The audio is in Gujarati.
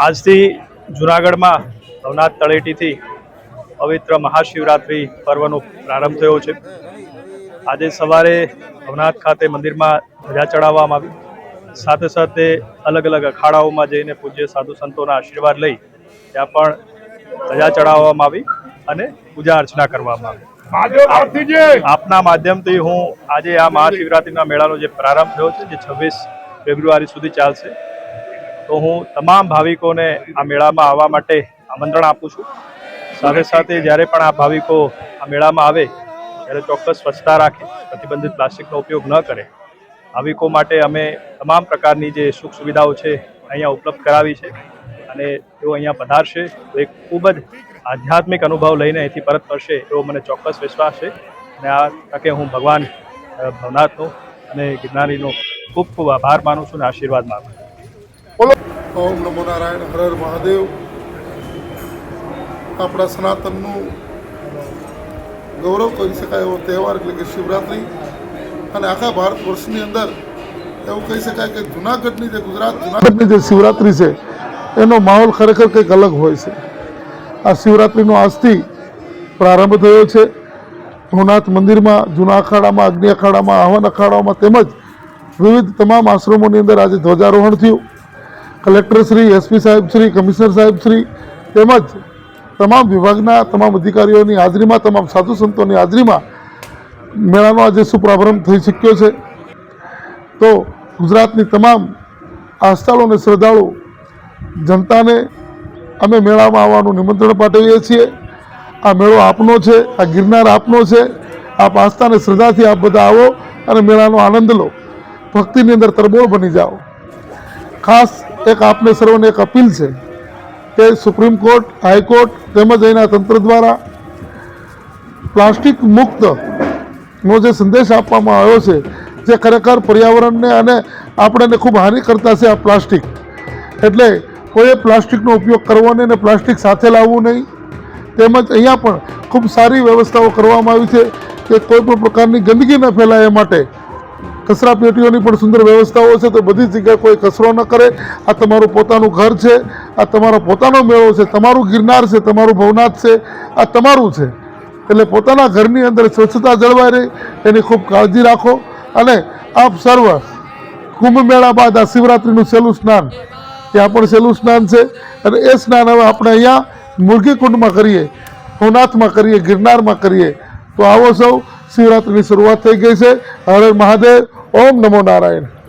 આજથી જૂનાગઢમાં ભવનાથ તળેટીથી પવિત્ર મહાશિવરાત્રિ પર્વનો પ્રારંભ થયો છે. આજે સવારે ભવનાથ ખાતે મંદિરમાં ધજા ચડાવવામાં આવી. સાથે સાથે અલગ અલગ અખાડાઓમાં જઈને પૂજ્ય સાધુ સંતોના આશીર્વાદ લઈ ત્યાં પણ ધજા ચડાવવામાં આવી અને પૂજા અર્ચના કરવામાં આવી. આપના માધ્યમથી હું આજે આ મહાશિવરાત્રિના મેળાનો જે પ્રારંભ થયો છે જે છવ્વીસ ફેબ્રુઆરી સુધી ચાલશે તો હું તમામ ભાવિકોને આ મેળામાં આવવા માટે આમંત્રણ આપું છું. સાથે સાથે જ્યારે પણ આ ભાવિકો આ મેળામાં આવે, ત્યારે ચોક્કસ સ્વચ્છતા રાખે, પ્રતિબંધિત પ્લાસ્ટિકનો ઉપયોગ ન કરે. ભાવિકો માટે અમે તમામ પ્રકારની જે સુખ સુવિધાઓ છે અહીંયા ઉપલબ્ધ કરાવી છે અને તેઓ અહીંયા પધારશે. તો એક ખૂબ જ આધ્યાત્મિક અનુભવ લઈને અહીંથી પરત ફરશે એવો મને ચોક્કસ વિશ્વાસ છે. અને આ તકે હું ભગવાન ભવનાથનો અને ગિરનારીનો ખૂબ ખૂબ આભાર માનું છું અને આશીર્વાદ માનું છું. ઓમ નમો નારાયણ, હર હર મહાદેવ. આપણા સનાતનનું ગૌરવ કરી શકાય એવો તહેવાર એટલે કે શિવરાત્રિ. અને આખા ભારત વર્ષની અંદર એવું કહી શકાય કે જુનાગઢની જે ગુજરાત, જુનાગઢની જે શિવરાત્રિ છે, એનો માહોલ ખરેખર કંઈક અલગ હોય છે. આ શિવરાત્રિનો આજથી પ્રારંભ થયો છે. ભવનાથ મંદિરમાં, જૂના અખાડામાં, અગ્નિ અખાડામાં, હવન અખાડામાં તેમજ વિવિધ તમામ આશ્રમોની અંદર આજે ધ્વજારોહણ થયું. કલેક્ટર શ્રી એસપી સાહેબ શ્રી, કમિશનર સાહેબ શ્રી, તેમજ તમામ વિભાગના તમામ અધિકારીઓની હાજરીમાં, તમામ સાધુ સંતોની હાજરીમાં મેળાનો આજે શુભારંભ થઈ શક્યો છે. તો ગુજરાતની તમામ આસ્થાળુ અને શ્રદ્ધાળુ જનતાને અમે મેળામાં આવવાનું નિમંત્રણ પાઠવીએ છીએ. આ મેળો આપનો છે, આ ગિરનાર આપનો છે. આપ આસ્થા અને શ્રદ્ધાથી આપ બધા આવો અને મેળાનો આનંદ લો. ભક્તિની અંદર તરબોળ બની જાઓ. ખાસ એક આપને સર્વને એક અપીલ છે કે સુપ્રીમ કોર્ટ, હાઈકોર્ટ તેમજ એના તંત્ર દ્વારા પ્લાસ્ટિક મુક્તનો જે સંદેશ આપવામાં આવ્યો છે, જે ખરેખર પર્યાવરણને અને આપણને ખૂબ હાનિ કરતા છે આ પ્લાસ્ટિક. એટલે કોઈએ પ્લાસ્ટિકનો ઉપયોગ કરવો નહીં અને પ્લાસ્ટિક સાથે લાવવું નહીં. તેમજ અહીંયા પણ ખૂબ સારી વ્યવસ્થાઓ કરવામાં આવી છે કે કોઈ પણ પ્રકારની ગંદકી ન ફેલાય માટે કચરા પેટીઓની પણ સુંદર વ્યવસ્થાઓ છે તો બધી જગ્યાએ કોઈ કચરો ન કરે. આ તમારું પોતાનું ઘર છે, આ તમારો પોતાનો મેળો છે, તમારું ગિરનાર છે, તમારું ભવનાથ છે, આ તમારું છે. એટલે પોતાના ઘરની અંદર સ્વચ્છતા જળવાઈ રહે, એની ખૂબ કાળજી રાખો. અને આપ સર્વ કુંભ મેળા બાદ આ શિવરાત્રિનું સહેલું સ્નાન, ત્યાં પણ સહેલું સ્નાન છે. અને એ સ્નાન હવે આપણે અહીંયા મુરગીકુંડમાં કરીએ, ભવનાથમાં કરીએ, ગિરનારમાં કરીએ. તો આવો સૌ શિવરાત્રિની શરૂઆત થઈ ગઈ છે. હર મહાદેવ. ઓમ નમો નારાયણ.